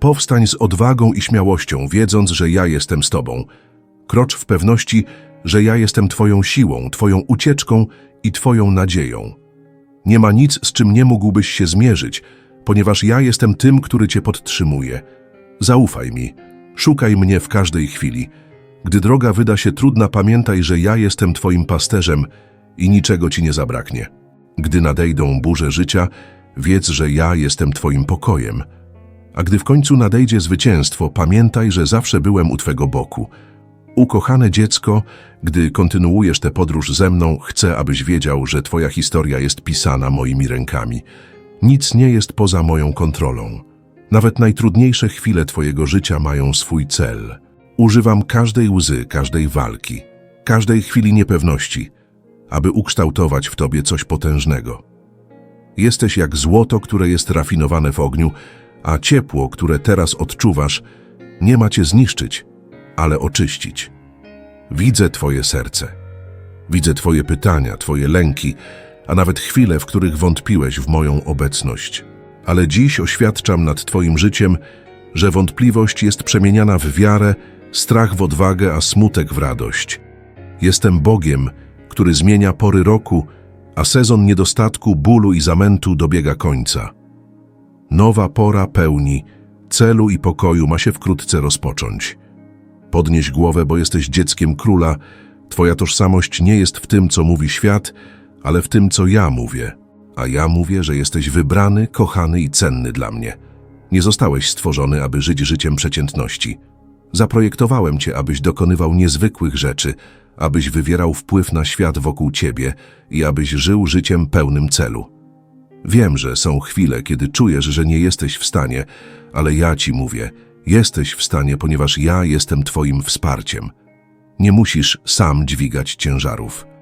Powstań z odwagą i śmiałością, wiedząc, że ja jestem z Tobą. Krocz w pewności, że ja jestem Twoją siłą, Twoją ucieczką i Twoją nadzieją. Nie ma nic, z czym nie mógłbyś się zmierzyć, ponieważ ja jestem tym, który Cię podtrzymuje. Zaufaj mi, szukaj mnie w każdej chwili. Gdy droga wyda się trudna, pamiętaj, że ja jestem Twoim pasterzem i niczego Ci nie zabraknie. Gdy nadejdą burze życia, wiedz, że ja jestem Twoim pokojem. A gdy w końcu nadejdzie zwycięstwo, pamiętaj, że zawsze byłem u Twego boku. Ukochane dziecko, gdy kontynuujesz tę podróż ze mną, chcę, abyś wiedział, że Twoja historia jest pisana moimi rękami. Nic nie jest poza moją kontrolą. Nawet najtrudniejsze chwile Twojego życia mają swój cel. Używam każdej łzy, każdej walki, każdej chwili niepewności, aby ukształtować w Tobie coś potężnego. Jesteś jak złoto, które jest rafinowane w ogniu, a ciepło, które teraz odczuwasz, nie ma Cię zniszczyć, ale oczyścić. Widzę Twoje serce. Widzę Twoje pytania, Twoje lęki, a nawet chwile, w których wątpiłeś w moją obecność. Ale dziś oświadczam nad Twoim życiem, że wątpliwość jest przemieniana w wiarę, strach w odwagę, a smutek w radość. Jestem Bogiem, który zmienia pory roku, a sezon niedostatku, bólu i zamętu dobiega końca. Nowa pora pełni, celu i pokoju ma się wkrótce rozpocząć. Podnieś głowę, bo jesteś dzieckiem króla. Twoja tożsamość nie jest w tym, co mówi świat, ale w tym, co ja mówię. A ja mówię, że jesteś wybrany, kochany i cenny dla mnie. Nie zostałeś stworzony, aby żyć życiem przeciętności. Zaprojektowałem cię, abyś dokonywał niezwykłych rzeczy, abyś wywierał wpływ na świat wokół ciebie i abyś żył życiem pełnym celu. Wiem, że są chwile, kiedy czujesz, że nie jesteś w stanie, ale ja ci mówię, jesteś w stanie, ponieważ ja jestem twoim wsparciem. Nie musisz sam dźwigać ciężarów.